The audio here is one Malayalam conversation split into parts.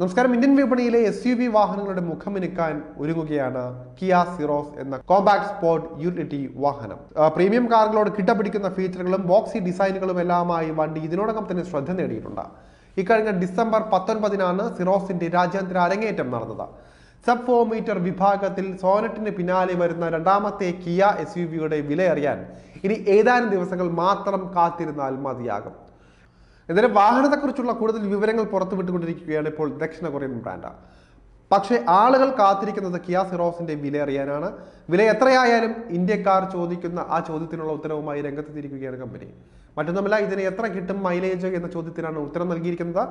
നമസ്കാരം. ഇന്ത്യൻ വിപണിയിലെ എസ് യു വി വാഹനങ്ങളുടെ മുഖമിനുക്കാൻ ഒരുങ്ങുകയാണ് കിയ സിറോസ് എന്ന കോമ്പാക്ട് സ്പോർട്ട് യൂട്ടിലിറ്റി വാഹനം. പ്രീമിയം കാറുകളോട് കിട്ടപിടിക്കുന്ന ഫീച്ചറുകളും ബോക്സി ഡിസൈനുകളും എല്ലാമായി വണ്ടി ഇതിനോടകം തന്നെ ശ്രദ്ധ നേടിയിട്ടുണ്ട്. ഇക്കഴിഞ്ഞ ഡിസംബർ പത്തൊൻപതിനാണ് സിറോസിന്റെ രാജ്യാന്തര അരങ്ങേറ്റം നടന്നത്. സബ് ഫോർ മീറ്റർ വിഭാഗത്തിൽ സോനറ്റിന് പിന്നാലെ വരുന്ന രണ്ടാമത്തെ കിയ എസ് യു വിയുടെ വില അറിയാൻ ഇനി ഏതാനും ദിവസങ്ങൾ മാത്രം കാത്തിരുന്നാൽ മതിയാകും. എന്നാലും വാഹനത്തെക്കുറിച്ചുള്ള കൂടുതൽ വിവരങ്ങൾ പുറത്തുവിട്ടുകൊണ്ടിരിക്കുകയാണ് ഇപ്പോൾ ദക്ഷിണ കൊറിയൻ ബ്രാൻഡ്. പക്ഷേ ആളുകൾ കാത്തിരിക്കുന്നത് കിയ സിറോസിന്റെ വില അറിയാനാണ്. വില എത്രയായാലും ഇന്ത്യക്കാർ ചോദിക്കുന്ന ആ ചോദ്യത്തിനുള്ള ഉത്തരവുമായി രംഗത്തെത്തിയിരിക്കുകയാണ് കമ്പനി. മറ്റൊന്നുമല്ല ഇതിന് എത്ര കിട്ടും മൈലേജ് എന്ന ചോദ്യത്തിനാണ് ഉത്തരം നൽകിയിരിക്കുന്നത്.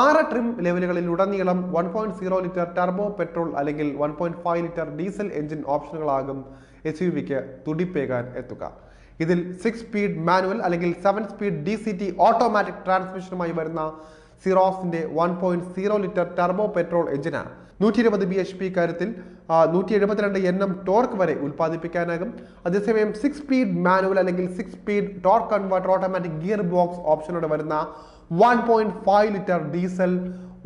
ആറ് ട്രിം ലെവലുകളിൽ ഉടനീളം one point zero litre turbo petrol അല്ലെങ്കിൽ one point five litre diesel engine ഓപ്ഷനുകളാകും S U വിക്ക് തുടിപ്പേകാൻ എത്തുക. ഇതിൽ സിക്സ് സ്പീഡ് മാനുവൽ അല്ലെങ്കിൽ seven speed D C T automatic ട്രാൻസ്മിഷനുമായി വരുന്ന സിറോസിന്റെ one point zero litre turbo petrol എഞ്ചിനാണ് നൂറ്റി ഇരുപത് ബി എച്ച് പി കാര്യത്തിൽ നൂറ്റി എഴുപത്തിരണ്ട് എൻ എം ടോർക്ക് വരെ ഉൽപ്പാദിപ്പിക്കാനാകും. അതേസമയം സിക്സ് സ്പീഡ് മാനുവൽ അല്ലെങ്കിൽ six speed torque converter automatic gear box ഓപ്ഷനോടെ വരുന്ന one point five litre diesel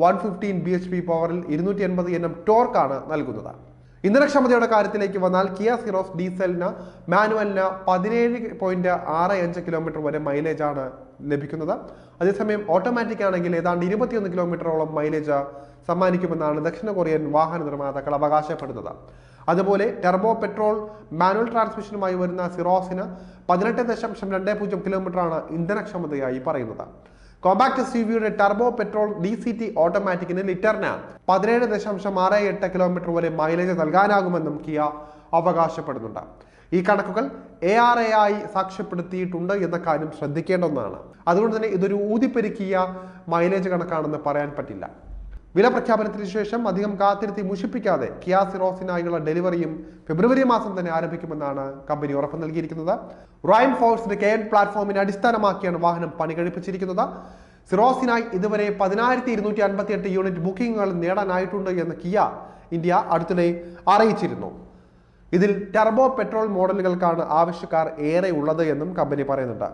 one fifteen B H P പവറിൽ ഇരുന്നൂറ്റി എൺപത് എൻ എം ടോർക്കാണ് നൽകുന്നത്. ഇന്ധനക്ഷമതയുടെ കാര്യത്തിലേക്ക് വന്നാൽ കിയ സിറോസ് ഡീസലിന് മാനുവലിന് പതിനേഴ് പോയിന്റ് ആറ് അഞ്ച് കിലോമീറ്റർ വരെ മൈലേജ് ആണ് ലഭിക്കുന്നത്. അതേസമയം ഓട്ടോമാറ്റിക് ആണെങ്കിൽ ഏതാണ്ട് ഇരുപത്തിയൊന്ന് കിലോമീറ്ററോളം മൈലേജ് സമ്മാനിക്കുമെന്നാണ് ദക്ഷിണ കൊറിയൻ വാഹന നിർമ്മാതാക്കൾ അവകാശപ്പെടുന്നത്. അതുപോലെ ടെർബോ പെട്രോൾ മാനുവൽ ട്രാൻസ്മിഷനുമായി വരുന്ന സിറോസിന് പതിനെട്ട് ദശാംശം രണ്ട് പൂജ്യം കിലോമീറ്ററാണ് ഇന്ധനക്ഷമതയായി പറയുന്നത്. കോമ്പാക്ട് യു വിയുടെ turbo petrol D C T ഓട്ടോമാറ്റിക്കിന് ലിറ്ററിന് പതിനേഴ് ദശാംശം ആറ് എട്ട് കിലോമീറ്റർ വരെ മൈലേജ് നൽകാനാകുമെന്നും കിയ അവകാശപ്പെടുന്നുണ്ട്. ഈ കണക്കുകൾ എ ആർ എ ആയി സാക്ഷ്യപ്പെടുത്തിയിട്ടുണ്ട് എന്ന കാര്യം ശ്രദ്ധിക്കേണ്ട ഒന്നാണ് അതുകൊണ്ട് തന്നെ ഇതൊരു ഊതിപ്പെരുക്കിയ മൈലേജ് കണക്കാണെന്ന് പറയാൻ പറ്റില്ല. വില പ്രഖ്യാപനത്തിന് ശേഷം അധികം കാത്തിരുത്തി മുഷിപ്പിക്കാതെ കിയാസിറോസിനായുള്ള ഡെലിവറിയും ഫെബ്രുവരി മാസം തന്നെ ആരംഭിക്കുമെന്നാണ് കമ്പനി ഉറപ്പ് നൽകിയിരിക്കുന്നത്. റോയൽ ഫോഴ്സിന്റെ കെ എൻ പ്ലാറ്റ്ഫോമിനെ അടിസ്ഥാനമാക്കിയാണ് വാഹനം പണി കഴിപ്പിച്ചിരിക്കുന്നത്. സിറോസിനായി ഇതുവരെ പതിനായിരത്തി ഇരുന്നൂറ്റി അൻപത്തി എട്ട് യൂണിറ്റ് ബുക്കിംഗുകൾ നേടാനായിട്ടുണ്ട് എന്ന് കിയ ഇന്ത്യ അടുത്തിടെ അറിയിച്ചിരുന്നു. ഇതിൽ ടെർബോ പെട്രോൾ മോഡലുകൾക്കാണ് ആവശ്യക്കാർ ഏറെ ഉള്ളത് എന്നും കമ്പനി പറയുന്നുണ്ട്.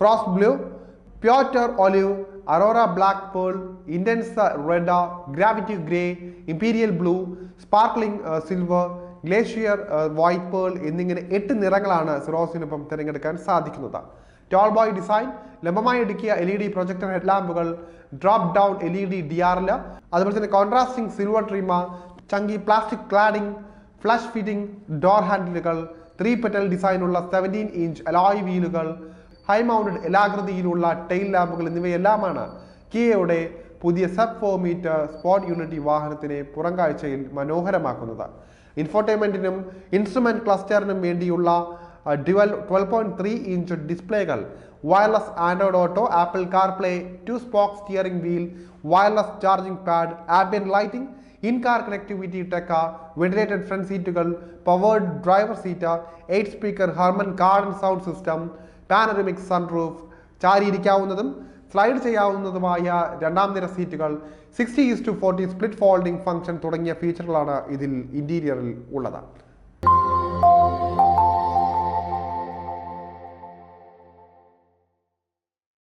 Frost blue pewter olive aurora black pearl intense red gravity grey imperial blue sparkling silver glacier white pearl എന്നിങ്ങനെ എട്ട് നിറങ്ങളാണ് സിറോസിനൊപ്പം തിരഞ്ഞെടുക്കാൻ സാധിക്കുന്നത്. ടോൾ ബോയ് ഡിസൈൻ ലംബമായി അടുക്കിയ L E D projector ഹെഡ്ലാമ്പുകൾ drop down L E D D ആറിൽ അതുപോലെ തന്നെ contrasting silver trim chunky plastic cladding flush fitting door ഹാൻഡിലുകൾ ത്രീ പെറ്റൽ ഡിസൈനുള്ള സെവന്റീൻ ഇഞ്ച് അലോയ് വീലുകൾ ഹൈ മൗണ്ടഡ് എല്ലാകൃതിയിലുള്ള ടെയിൽ ലാമ്പുകൾ എന്നിവയെല്ലാമാണ് കിയയുടെ പുതിയ സബ് ഫോർ മീറ്റർ സ്പോട്ട് യൂണിറ്റി വാഹനത്തിനെ പുറംകാഴ്ചയിൽ മനോഹരമാക്കുന്നത്. ഇൻഫോർടൈൻമെന്റിനും ഇൻസ്ട്രുമെന്റ് ക്ലസ്റ്ററിനും വേണ്ടിയുള്ള dual twelve point three inch ഡിസ്പ്ലേകൾ wireless Android Auto Apple CarPlay two spokes steering wheel wireless charging pad ambient lighting in car connectivity tech ventilated front സീറ്റുകൾ powered driver seat eight speaker Harman Kardon sound system panoramic sunroof ചാരിയിരിക്കാവുന്നതും slide ചെയ്യാവുന്നതുമായ രണ്ടാം നിര സീറ്റുകൾ sixty is to forty split folding function തുടങ്ങിയ ഫീച്ചറുകളാണ് ഇതിൽ ഇന്റീരിയറിൽ ഉള്ളത്.